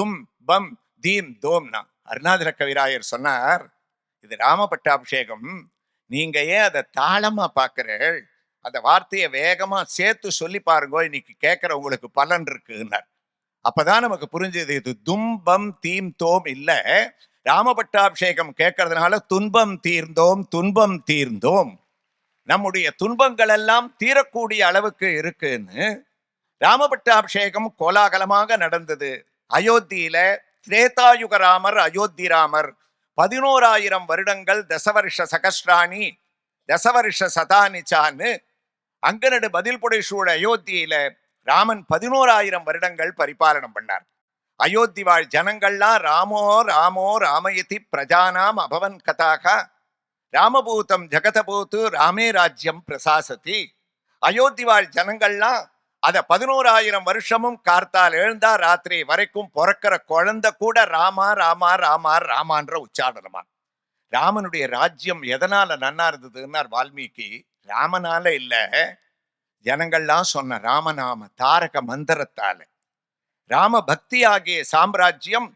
தும் பம் தீம் தோம்னா அருணாதிர கவிராயர் சொன்னார் இது ராமபட்டாபிஷேகம். நீங்க ஏன் அதை தாளமா பார்க்கிறீர்கள். அந்த வார்த்தையை வேகமா சேர்த்து சொல்லி பாருங்க இன்னைக்கு கேட்கறவங்களுக்கு பலன் இருக்குன்னார். அப்பதான் நமக்கு புரிஞ்சது இது தும்பம் தீம் தோம் இல்ல. ராமபட்டாபிஷேகம் கேட்கறதுனால துன்பம் தீர்ந்தோம் துன்பம் தீர்ந்தோம். நம்முடைய துன்பங்கள் எல்லாம் தீரக்கூடிய அளவுக்கு இருக்குன்னு ராமபட்டாபிஷேகம் கோலாகலமாக நடந்தது. அயோத்தியில திரேதாயுகராமர் அயோத்தி ராமர் பதினோராயிரம் வருடங்கள் தசவருஷ சகஸ்ராணி தசவருஷ சதானிச்சான்னு அங்கனடு பதில் புடை அயோத்தியில ராமன் பதினோராயிரம் வருடங்கள் பரிபாலனம் பண்ணார். அயோத்தி வாழ் ஜனங்கள்லாம் ராமோ ராமோ ராமயதி பிரஜானாம் அபவன் கதாக. ராமபூதம் ஜெகதபூத்து ராமே ராஜ்யம் பிரசாசதி. அயோத்தி வாழ் ஜனங்கள்லாம் அத பதினோராயிரம் வருஷமும் கார்த்தால் எழுந்தா ராத்திரி வரைக்கும் பிறக்கிற குழந்தை கூட ராமா ராமா ராமா ராமான்ற உச்சாடனமா ராமனுடைய ராஜ்யம் எதனால நன்னா இருந்ததுன்னார் வால்மீகி. ராமனால இல்ல. ஜனங்கள்லாம் சொன்ன ராமநாம தாரக மந்திரத்தால. ராம பக்தி ஆகிய சாம்ராஜ்யம்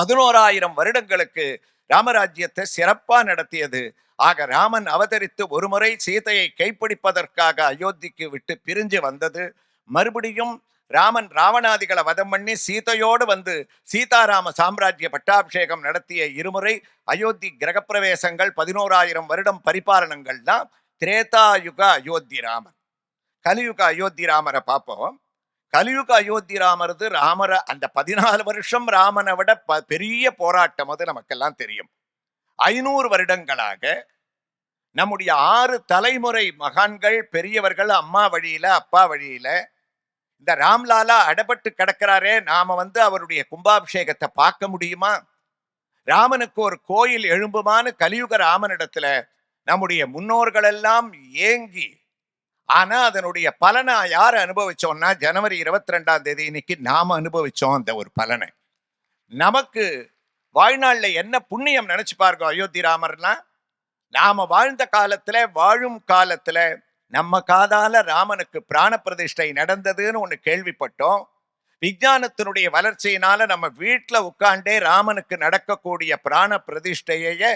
பதினோராயிரம் வருடங்களுக்கு ராமராஜ்யத்தை சிறப்பா நடத்தியது. ஆக ராமன் அவதரித்து ஒருமுறை சீதையை கைப்பிடிப்பதற்காக அயோத்திக்கு விட்டு பிரிஞ்சு வந்தது. மறுபடியும் ராமன் ராவணாதிகளை வதம் பண்ணி சீதையோடு வந்து சீதாராம சாம்ராஜ்ய பட்டாபிஷேகம் நடத்திய இருமுறை அயோத்தி கிரகப்பிரவேசங்கள் பதினோராயிரம் வருடம் பரிபாலனங்கள்லாம் திரேதாயுக அயோத்தி ராமன். கலியுக அயோத்தி ராமரை பார்ப்போம். கலியுக அயோத்தி ராமரது ராமரை அந்த பதினாலு வருஷம் ராமனை விட ப- பெரிய போராட்டம் அது நமக்கெல்லாம் தெரியும். ஐநூறு வருடங்களாக நம்முடைய ஆறு தலைமுறை மகான்கள் பெரியவர்கள் அம்மா வழியில அப்பா வழியில இந்த ராம்லாலா அடபட்டு கிடக்கிறாரே நாம வந்து அவருடைய கும்பாபிஷேகத்தை பார்க்க முடியுமா? ராமனுக்கு ஒரு கோயில் எழும்புமான்னு கலியுக ராமனிடத்துல நம்முடைய முன்னோர்கள் எல்லாம் ஏங்கி ஆனா அதனுடைய பலனை யார் அனுபவிச்சோம்னா ஜனவரி இருபத்தி ரெண்டாம் தேதி இன்னைக்கு நாம அனுபவிச்சோம் அந்த ஒரு பலனை. நமக்கு வாழ்நாள்ல என்ன புண்ணியம் நினைச்சு பாருங்க அயோத்தி ராமர்னா நாம வாழ்ந்த காலத்துல வாழும் காலத்துல நம்ம காதால ராமனுக்கு பிராண பிரதிஷ்டை நடந்ததுன்னு ஒன்று கேள்விப்பட்டோம். விஞ்ஞானத்தினுடைய வளர்ச்சியினால நம்ம வீட்டில் உட்காண்டே ராமனுக்கு நடக்கக்கூடிய பிராண பிரதிஷ்டையை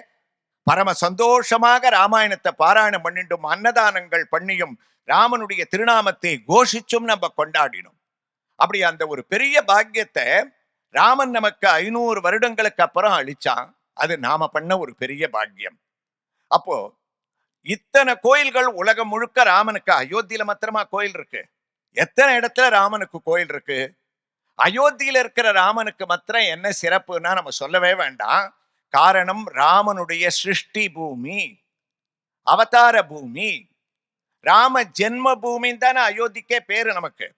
பரம சந்தோஷமாக ராமாயணத்தை பாராயணம் பண்ணிட்டும் அன்னதானங்கள் பண்ணியும் ராமனுடைய திருநாமத்தை கோஷிச்சும் நம்ம கொண்டாடினோம். அப்படி அந்த ஒரு பெரிய பாக்கியத்தை ராமன் நமக்கு ஐநூறு வருடங்களுக்கு அப்புறம் அழிச்சான் அது நாம பண்ண ஒரு பெரிய பாக்கியம். அப்போ இத்தனை கோயில்கள் உலகம் முழுக்க ராமனுக்கு அயோத்தியில மாத்திரமா கோயில் இருக்கு? எத்தனை இடத்துல ராமனுக்கு கோயில் இருக்கு? அயோத்தியில இருக்கிற ராமனுக்கு மாத்திரம் என்ன சிறப்புன்னா நம்ம சொல்லவே வேண்டாம். காரணம் ராமனுடைய சிருஷ்டி பூமி அவதார பூமி. ராம ஜென்ம பூமின்னு தானே அயோத்திக்கே பேரு நமக்கு.